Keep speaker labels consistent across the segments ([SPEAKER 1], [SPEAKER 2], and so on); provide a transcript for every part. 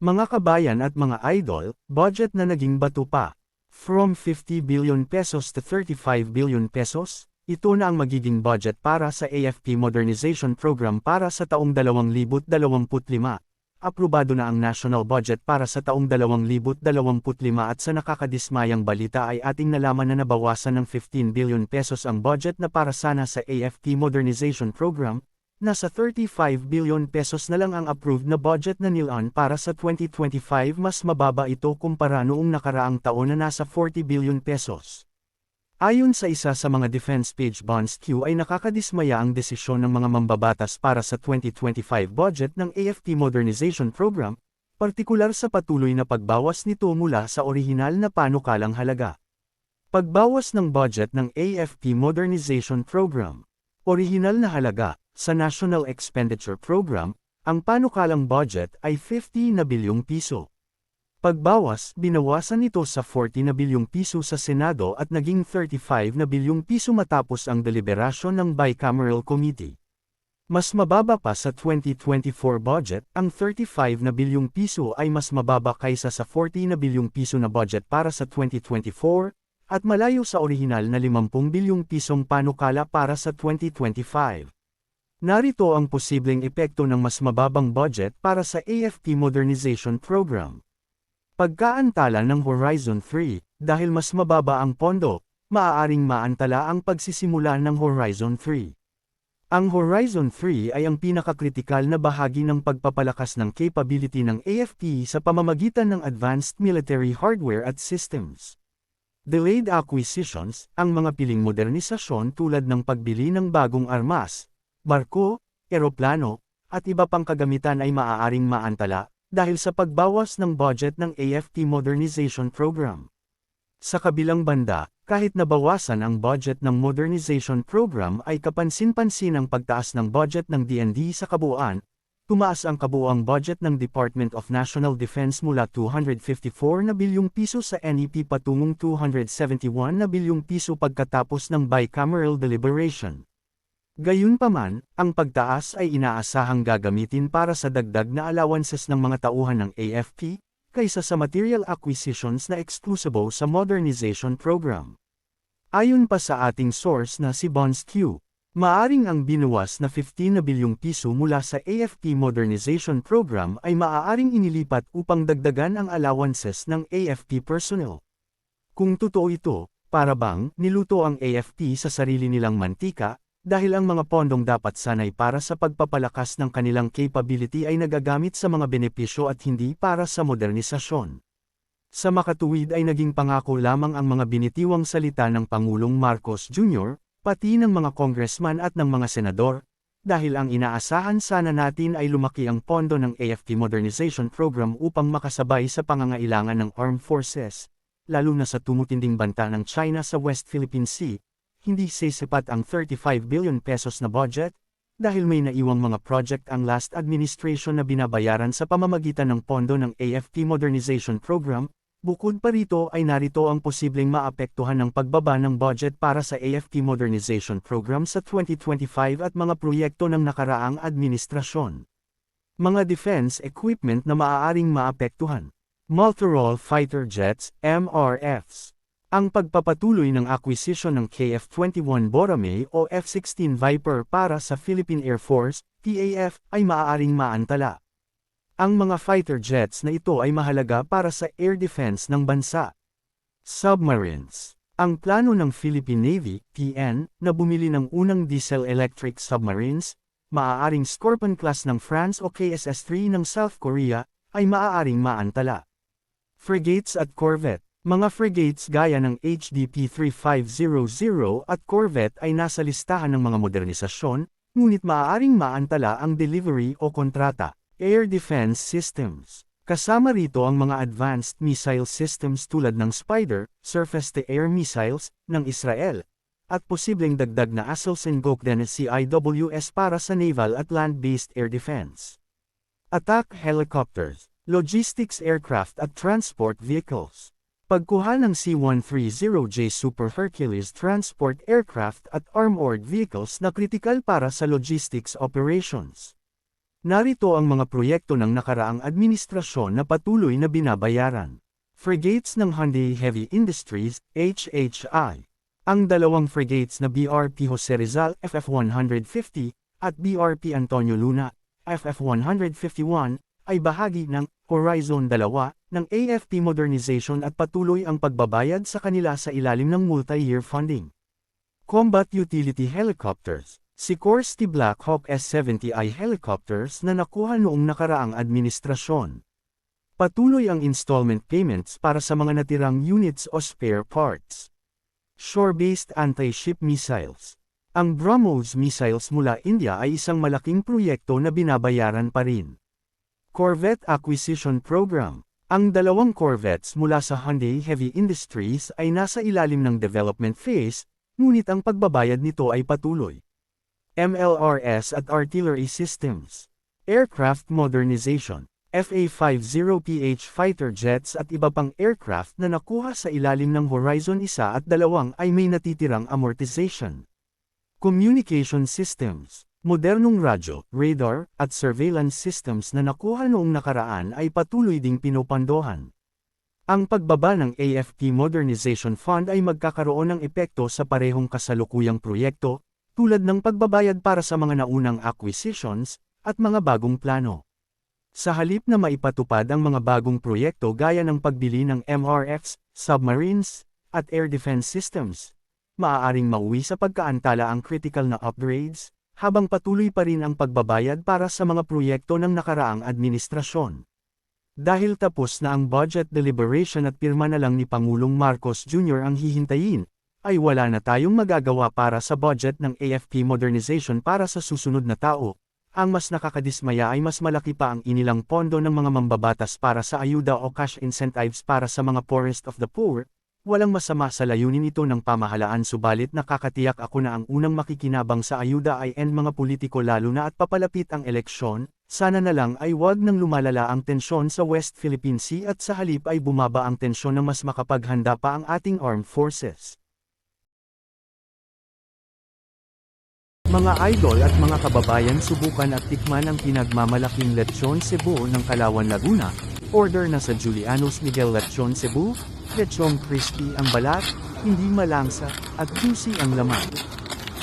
[SPEAKER 1] Mga kabayan at mga idol, budget na naging bato pa. From 50 billion pesos to 35 billion pesos, ito na ang magiging budget para sa AFP Modernization Program para sa taong 2025. Aprobado na ang national budget para sa taong 2025 at sa nakakadismayang balita ay ating nalaman na nabawasan ng 15 billion pesos ang budget na para sana sa AFP Modernization Program, nasa 35 billion pesos na lang ang approved na budget na nilaan para sa 2025 mas mababa ito kumpara noong nakaraang taon na nasa 40 billion pesos. Ayon sa isa sa mga defense page bonds Q ay nakakadismaya ang desisyon ng mga mambabatas para sa 2025 budget ng AFP Modernization Program, partikular sa patuloy na pagbawas nito mula sa orihinal na panukalang halaga. Pagbawas ng budget ng AFP Modernization Program. Orihinal na halaga, sa National Expenditure Program, ang panukalang budget ay 50 na bilyong piso. Pagbawas, binawasan ito sa 40 na bilyong piso sa Senado at naging 35 na bilyong piso matapos ang deliberasyon ng Bicameral Committee. Mas mababa pa sa 2024 budget, ang 35 na bilyong piso ay mas mababa kaysa sa 40 na bilyong piso na budget para sa 2024, at malayo sa orihinal na 50 bilyong pisong panukala para sa 2025. Narito ang posibleng epekto ng mas mababang budget para sa AFP Modernization Program. Pagkaantala ng Horizon 3, dahil mas mababa ang pondo, maaaring maantala ang pagsisimula ng Horizon 3. Ang Horizon 3 ay ang pinakakritikal na bahagi ng pagpapalakas ng capability ng AFP sa pamamagitan ng advanced military hardware at systems. Delayed acquisitions, ang mga piling modernisasyon tulad ng pagbili ng bagong armas, barko, eroplano, at iba pang kagamitan ay maaaring maantala, dahil sa pagbawas ng budget ng AFP Modernization Program. Sa kabilang banda, kahit nabawasan ang budget ng modernization program ay kapansin-pansin ang pagtaas ng budget ng DND sa kabuuan, tumaas ang kabuuang budget ng Department of National Defense mula 254 na bilyong piso sa NEP patungong 271 na bilyong piso pagkatapos ng bicameral deliberation. Gayunpaman, ang pagtaas ay inaasahang gagamitin para sa dagdag na allowances ng mga tauhan ng AFP, kaysa sa material acquisitions na exclusive sa modernization program. Ayon pa sa ating source na si Bonds Q, maaring ang binuwas na 15 na bilyong piso mula sa AFP modernization program ay maaaring inilipat upang dagdagan ang allowances ng AFP personnel. Kung totoo ito, para bang niluto ang AFP sa sarili nilang mantika, dahil ang mga pondong dapat sanay para sa pagpapalakas ng kanilang capability ay nagagamit sa mga benepisyo at hindi para sa modernisasyon. Sa makatuwid ay naging pangako lamang ang mga binitiwang salita ng Pangulong Marcos Jr., pati ng mga congressman at ng mga senador, dahil ang inaasahan sana natin ay lumaki ang pondo ng AFP Modernization Program upang makasabay sa pangangailangan ng armed forces, lalo na sa tumutinding banta ng China sa West Philippine Sea, hindi sisipat ang 35 billion pesos na budget, dahil may naiwang mga project ang last administration na binabayaran sa pamamagitan ng pondo ng AFP Modernization Program, bukod pa rito ay narito ang posibleng maapektuhan ng pagbaba ng budget para sa AFP Modernization Program sa 2025 at mga proyekto ng nakaraang administrasyon. Mga defense equipment na maaaring maapektuhan. Multirole Fighter Jets, MRFs. Ang pagpapatuloy ng acquisition ng KF-21 Borame o F-16 Viper para sa Philippine Air Force, PAF, ay maaaring maantala. Ang mga fighter jets na ito ay mahalaga para sa air defense ng bansa. Submarines Ang plano ng Philippine Navy, PN, na bumili ng unang diesel-electric submarines, maaaring Scorpion class ng France o KSS-3 ng South Korea, ay maaaring maantala. Frigates at Corvette mga frigates gaya ng HDP 3500 at Corvette ay nasa listahan ng mga modernisasyon, ngunit maaaring maantala ang delivery o kontrata. Air Defense Systems Kasama rito ang mga advanced missile systems tulad ng Spider, surface-to-air missiles, ng Israel, at posibleng dagdag na ASLS and Gokden CIWS para sa naval at land-based air defense. Attack helicopters, logistics aircraft at transport vehicles. Pagkuha ng C-130J Super Hercules transport aircraft at armored vehicles na kritikal para sa logistics operations. Narito ang mga proyekto ng nakaraang administrasyon na patuloy na binabayaran. Frigates ng Hyundai Heavy Industries, HHI. Ang dalawang frigates na BRP Jose Rizal FF-150 at BRP Antonio Luna FF-151 ay bahagi ng Horizon 2 ng AFP modernization at patuloy ang pagbabayad sa kanila sa ilalim ng multi-year funding. Combat Utility Helicopters Si Corsty Black Hawk S-70i helicopters na nakuha noong nakaraang administrasyon. Patuloy ang installment payments para sa mga natirang units o spare parts. Shore-based anti-ship missiles. Ang BrahMos missiles mula India ay isang malaking proyekto na binabayaran pa rin. Corvette Acquisition Program. Ang dalawang corvettes mula sa Hyundai Heavy Industries ay nasa ilalim ng development phase, ngunit ang pagbabayad nito ay patuloy. MLRS at Artillery Systems. Aircraft Modernization. FA-50PH fighter jets at iba pang aircraft na nakuha sa ilalim ng Horizon 1 at 2 ay may natitirang amortization. Communication Systems. Modernong radyo, radar, at surveillance systems na nakuha noong nakaraan ay patuloy ding pinopandohan. Ang pagbaba ng AFP Modernization Fund ay magkakaroon ng epekto sa parehong kasalukuyang proyekto, tulad ng pagbabayad para sa mga naunang acquisitions, at mga bagong plano. Sa halip na maipatupad ang mga bagong proyekto gaya ng pagbili ng MRFs, submarines, at air defense systems, maaaring mauwi sa pagkaantala ang critical na upgrades, habang patuloy pa rin ang pagbabayad para sa mga proyekto ng nakaraang administrasyon. Dahil tapos na ang budget deliberation at pirma na lang ni Pangulong Marcos Jr. ang hihintayin, ay wala na tayong magagawa para sa budget ng AFP modernization para sa susunod na tao. Ang mas nakakadismaya ay mas malaki pa ang inilang pondo ng mga mambabatas para sa ayuda o cash incentives para sa mga poorest of the poor. Walang masama sa layunin ito ng pamahalaan subalit nakakatiyak ako na ang unang makikinabang sa ayuda ay end mga politiko lalo na at papalapit ang eleksyon, sana na lang ay wag nang lumalala ang tensyon sa West Philippine Sea at sa halip ay bumaba ang tensyon na mas makapaghanda pa ang ating armed forces. Mga idol at mga kababayan subukan at tikman ang pinagmamalaking lechon Cebu ng Kalawan Laguna. Order na sa Julianos Miguel Lechon Cebu, lechon crispy ang balat, hindi malangsa, at juicy ang laman.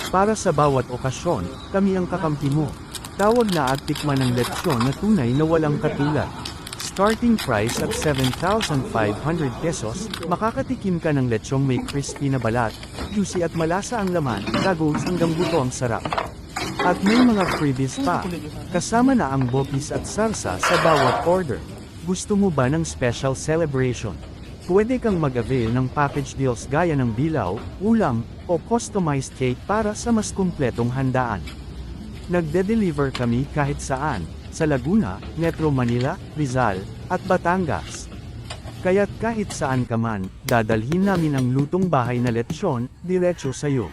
[SPEAKER 1] Para sa bawat okasyon, kami ang kakampi mo. Tawag na at tikman ang lechon na tunay na walang katulad. Starting price at 7,500 pesos, makakatikim ka ng lechong may crispy na balat, juicy at malasa ang laman, gagawin hanggang buto ang sarap. At may mga freebies pa, kasama na ang bopis at sarsa sa bawat order. Gusto mo ba ng special celebration? Pwede kang mag-avail ng package deals gaya ng bilaw, ulam, o customized cake para sa mas kumpletong handaan. Nagde-deliver kami kahit saan, sa Laguna, Metro Manila, Rizal, at Batangas. Kaya't kahit saan ka man, dadalhin namin ang lutong bahay na lechon, diretso sa'yo.